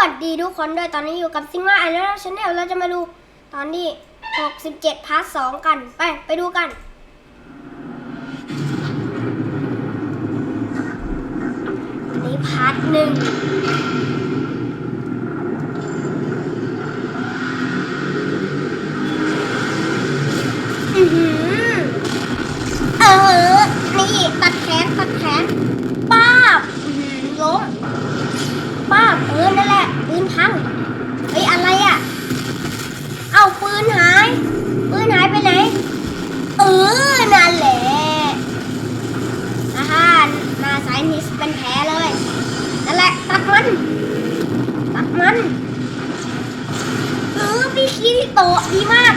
วัสดีทุกคนด้วยตอนนี้อยู่กับซิงมาไอแล้วชาแนลเราจะมาดูตอนที่ 67 พาร์ท 2 กัน ไป ไปดูกัน นี่พาร์ทหนึ่งอือหือเออ นี่ตัดแขนตัดแขนป้าบอื้อหือล้ม ป้าบเออนั่นแหละ ปืนพังเฮ้ย อะไรอะ เอาปืนหาย ปืนหายไปไหน เออ นั่นแหละอาหารหน้าสายนิสเป็นแผลเลย นั่นแหละ ตัดมัน ตัดมัน เออพี่คีริโตะดีมาก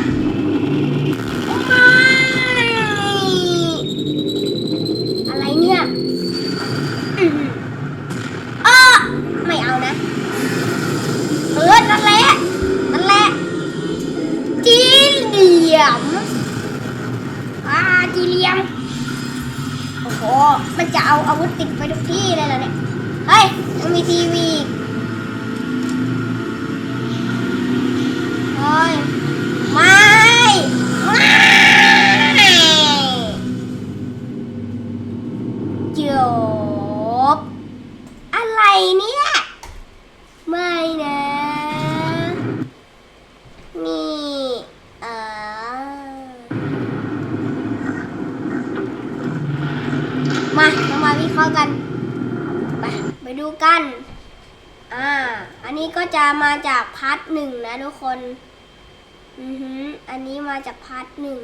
ไม่อะไรเนี่ยอืมเออไม่เอานะ เออ นั่นแหละ นั่นแหละจีเหลี่ยมอ่าจีเหลี่ยม โอ้โห มันจะเอาอาวุธติดไปทุกที่เลยเหรอเนี่ย เฮ้ยยังมีทีวี กัน ไปไปดูกัน อ่า อันนี้ก็จะมาจากพาร์ทหนึ่งนะทุกคน อือหือ อันนี้มาจากพาร์ทหนึ่ง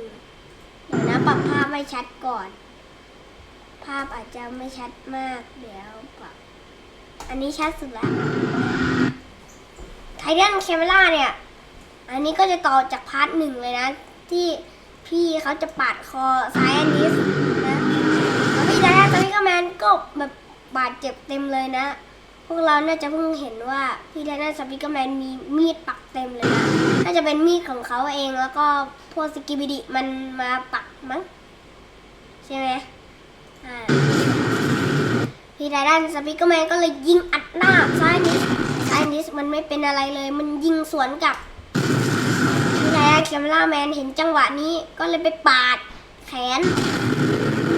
เดี๋ยวนะปรับภาพไม่ชัดก่อน ภาพอาจจะไม่ชัดมาก เดี๋ยวปรับ อันนี้ชัดสุดแล้วไททันแคมราเนี่ย อันนี้ก็จะต่อจากพาร์ทหนึ่งเลยนะ ที่พี่เขาจะปาดคอซ้ายอันนี้ นะแล้วพี่ไททันตอนนี้ก็แมนก็แบบบาดเจ็บเต็มเลยนะ พวกเราน่าจะเพิ่งเห็นว่าพี่ไททันสปิกเกอร์แมนมีมีดปักเต็มเลยนะ น่าจะเป็นมีดของเขาเองแล้วก็พวกสกิบิดิมันมาปักมั้งใช่ไหมอ่าพี่ไททันสปิกเกอร์แมนก็เลยยิงอัดหน้าซ้ายนิสซ้ายนิสมันไม่เป็นอะไรเลย มันยิงสวนกลับพี่ไททันแคมราแมนเห็นจังหวะนี้ก็เลยไปปาดแขน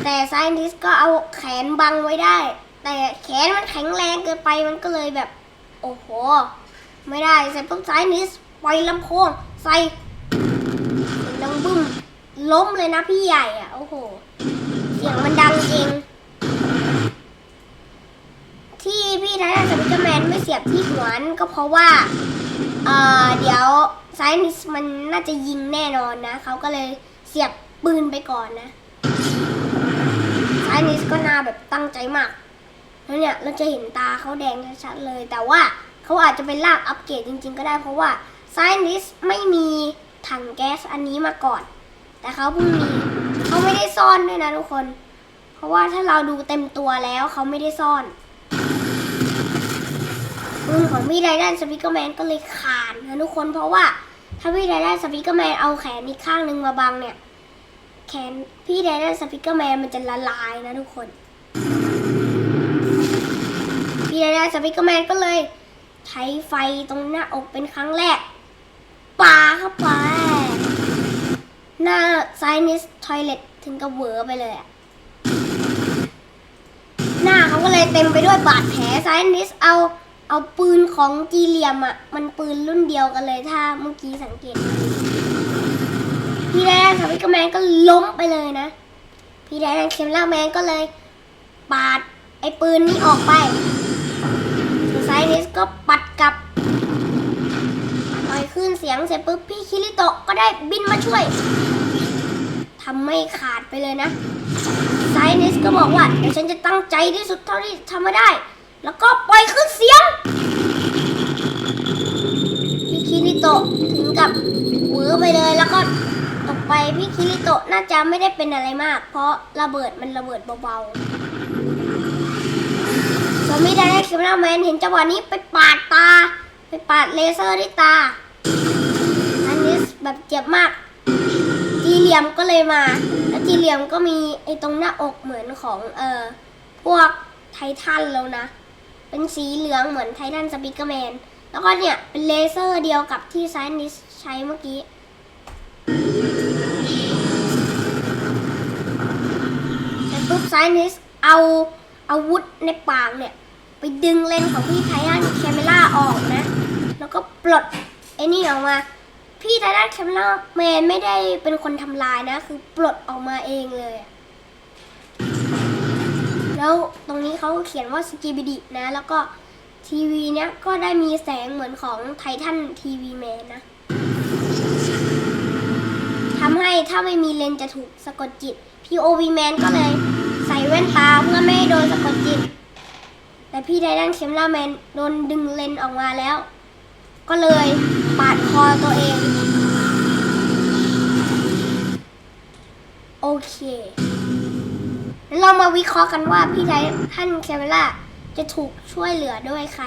แต่ไซนิสก็เอาแขนบังไว้ได้ แต่แขนมันแข็งแรงเกินไปมันก็เลยแบบ โอ้โห ไม่ได้ใส่ปุ๊บซ้ายนิสปล่อยลำโพงใส่ดังบึ้มล้มเลยนะพี่ใหญ่อะ โอ้โห เสียงมันดังจริง ที่พี่ไททันสปิกเกอร์แมนไม่เสียบที่หัวนั่นก็เพราะว่า เอ่อ เดี๋ยวไซนิสมันน่าจะยิงแน่นอนนะ เขาก็เลยเสียบปืนไปก่อนนะ ไซนิสก็น่าแบบตั้งใจมากแล้วเนี่ยเราจะเห็นตาเขาแดงชัดๆเลย แต่ว่าเขาอาจจะเป็นลากอัปเกรดจริง ๆ ก็ได้เพราะว่าไซนิสไม่มีถังแก๊สอันนี้มาก่อน แต่เขาเพิ่งมีเขาไม่ได้ซ่อนด้วยนะทุกคน เพราะว่าถ้าเราดูเต็มตัวแล้วเขาไม่ได้ซ่อนปืนของพี่ไดดันสปิเกอร์แมนก็เลยขาดนะทุกคนเพราะว่าถ้าพี่ไดดันสปิเกอร์แมนเอาแขนอีกข้างหนึ่งมาบังเนี่ย แขนพี่ไดดันสปิกเกอร์แมนมันจะละลายนะทุกคน พี่ไดดันสปิกเกอร์แมนก็เลย ใช้ไฟตรงหน้าอกเป็นครั้งแรกปาเข้าไป หน้าไซนิสทอยเลตถึงกับเวอไปเลยอะหน้าเขาก็เลยเต็มไปด้วยบาดแผลไซนิสเอาเอาปืนของจีเลียมอะมันปืนรุ่นเดียวกันเลยถ้าเมื่อกี้สังเกต ดูพี่แดงกับพี่กระแมนก็ล้มไปเลยนะ พี่แดงเคมล่าแมนก็เลย ปาดไอ้ปืนนี้ออกไปส่วนไซนิสก็ปัดกลับปล่อยขึ้นเสียงเสร็จปุ๊บพี่คิริโตะก็ได้บินมาช่วยทำไม่ขาดไปเลยนะไซนิสก็บอกว่าเดี๋ยวฉันจะตั้งใจที่สุดเท่าที่ทำมาได้ แล้วก็ปล่อยขึ้นเสียงพี่คิริโตะถึงกับหวือไปเลยแล้วก็ ไปพี่คิริโตะน่าจะไม่ได้เป็นอะไรมาก เพราะระเบิดมันระเบิดเบาๆส่วนมิดาได้คิมราแมนเห็นจังหวะนี้ไปปาดตา ไปปาดเลเซอร์ที่ตา อันนี้แบบเจ็บมาก จีเหลี่ยมก็เลยมา แล้วจีเหลี่ยมก็มีไอ้ตรงหน้าอกเหมือนของเอ่อพวกไททันแล้วนะ เป็นสีเหลืองเหมือนไททันสปิกเกอร์แมน แล้วก็เนี่ยเป็นเลเซอร์เดียวกับที่ไซนิสใช้เมื่อกี้ ไซนิสเอาอาวุธในปากเนี่ย ไปดึงเลนของพี่ไททันแคมเมล่าออกนะ แล้วก็ปลดไอ้นี่ออกมา พี่ไททันแคมเมล่าแมนไม่ได้เป็นคนทำลายนะ คือปลดออกมาเองเลย แล้วตรงนี้เขาเขียนว่าสกีบิดินะ แล้วก็ทีวีเนี้ยก็ได้มีแสงเหมือนของไททันทีวีแมนนะทำให้ถ้าไม่มีเลนจะถูกสะกดจิต POV Man ก็เลย ส่แว่นตาเพื่อไม่ให้โดนสะกดจิต แต่พี่ไดดันเคมล่าแมนโดนดึงเลนออกมาแล้ว ก็เลยปาดคอตัวเอง โอเค เรามาวิเคราะห์กันว่าพี่ไดท่านเคมล่าจะถูกช่วยเหลือด้วยใคร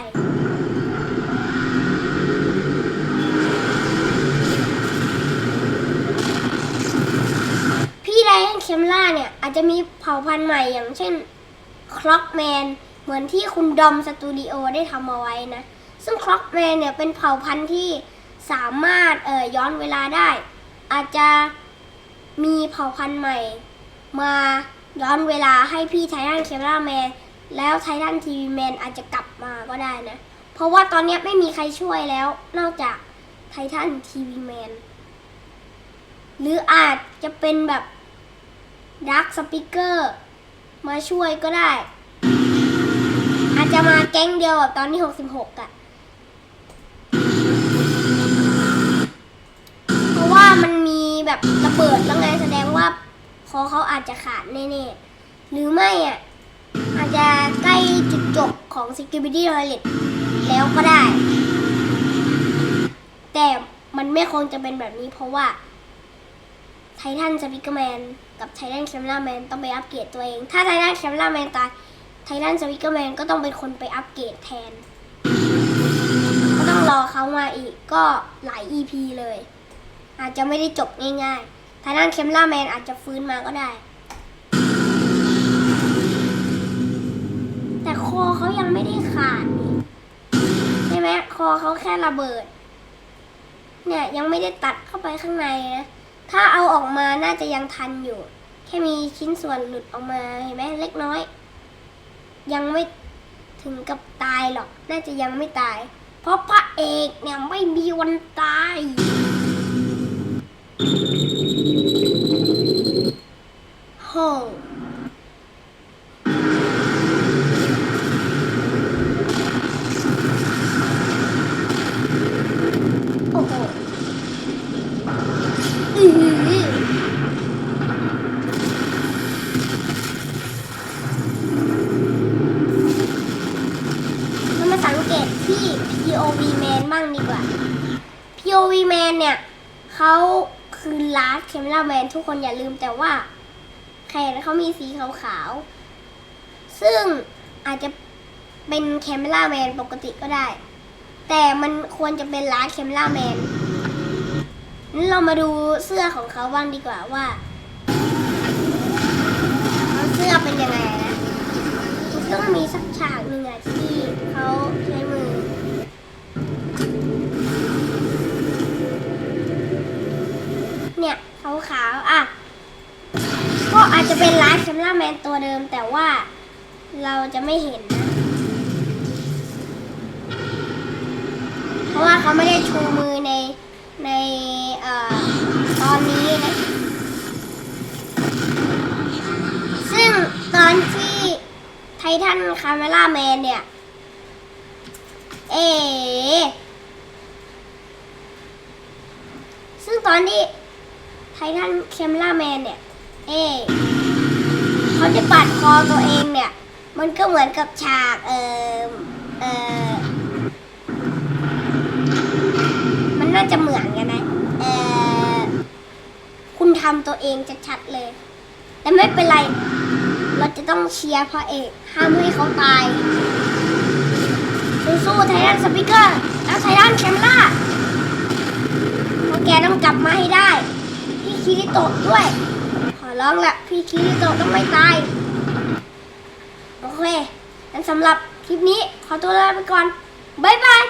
พี่ไดแอนเคมล่าเนี่ย อาจจะมีเผ่าพันธุ์ใหม่อย่างเช่นคล็อกแมนเหมือนที่คุณดอมสตูดิโอได้ทำเอาไว้นะ ซึ่งคล็อกแมนเนี่ยเป็นเผ่าพันธุ์ที่สามารถเอ่ยย้อนเวลาได้ อาจจะมีเผ่าพันธุ์ใหม่ มาย้อนเวลาให้พี่ไททันเคมล่าแมนแล้วไททันทีวีแมนอาจจะกลับมาก็ได้นะ เพราะว่าตอนนี้ไม่มีใครช่วยแล้ว นอกจากไททันทีวีแมนหรืออาจจะเป็นแบบ ดักสปิเกอร์มาช่วยก็ได้ อาจจะมาแก๊งเดียวกับตอนที่ 66อะ่ะเพราะว่ามันมีแบบระเบิดแล้วไงแสดงว่าคอเขาอาจจะขาดแน่ๆ หรือไม่อะ่ะ อาจจะใกล้จุดจบของ Security Toilet แล้วก็ได้ แต่มันไม่คงจะเป็นแบบนี้เพราะว่า ททันสปิเกอร์แมนกับไททันแคมราแมนต้องไปอัปเกรดตัวเอง ถ้าไททันแคมราแมนตายไททันสปิเกอร์แมนก็ต้องเป็นคนไปอัปเกรดแทน ก็ต้องรอเขามาอีกก็หลาย EP เลย อาจจะไม่ได้จบง่ายๆไททันแคมราแมนอาจจะฟื้นมาก็ได้ แต่คอเขายังไม่ได้ขาดใช่ไหมคอเขาแค่ระเบิด เนี่ยยังไม่ได้ตัดเข้าไปข้างในนะ ถ้าเอาออกมาน่าจะยังทันอยู่ แค่มีชิ้นส่วนหลุดออกมาเห็นไหมเล็กน้อย ยังไม่ถึงกับตายหรอก น่าจะยังไม่ตาย เพราะพระเอกเนี่ยไม่มีวันตายโหโอ้โหอื้อหือ เรามาสังเกตที่ POV Man บ้างดีกว่า POV Man เนี่ยเขาคือลาสเคม e าแมนทุกคนอย่าลืมแต่ว่าแขนเขามีสีขาวๆ ซึ่งอาจจะเป็นแคม e าแมนปกติก็ได้ แต่มันควรจะเป็นลาสเคม e าแมนนั้นเรามาดูเสื้อของเขาบ้างดีกว่าว่า เสื้อเป็นยังไงนะต้องมีสักฉากหนึ่งอะที่เขาใช้มือ เนี่ย ขาวอะก็อาจจะเป็นร้านแคมราแมนตัวเดิม แต่ว่าเราจะไม่เห็นนะ เพราะว่าเขาไม่ได้ชูมือในในเอ่อตอนนี้นะ ซึ่งตอนที่ไททันคาเมล่าแมนเนี่ย เอซึ่งตอนที่ ททันเคมล่าแมนเนี่ย เอเขาจะปัดคอตัวเองเนี่ย มันก็เหมือนกับฉากเออเออมันน่าจะเหมือนกันนะเออคุณทำตัวเองชัดๆเลย แต่ไม่เป็นไร เราจะต้องเชียร์พระเอก ห้ามให้เขาตายสู้ๆไททันสปิเกอร์ แล้วไททันแคมล่าพวกแกต้องกลับมาให้ได้ คิริโตะด้วย ขอร้องละพี่คิริโตะต้องไม่ตาย โอเคงั้นสำหรับคลิปนี้ขอตัวลาไปก่อน บ๊ายบาย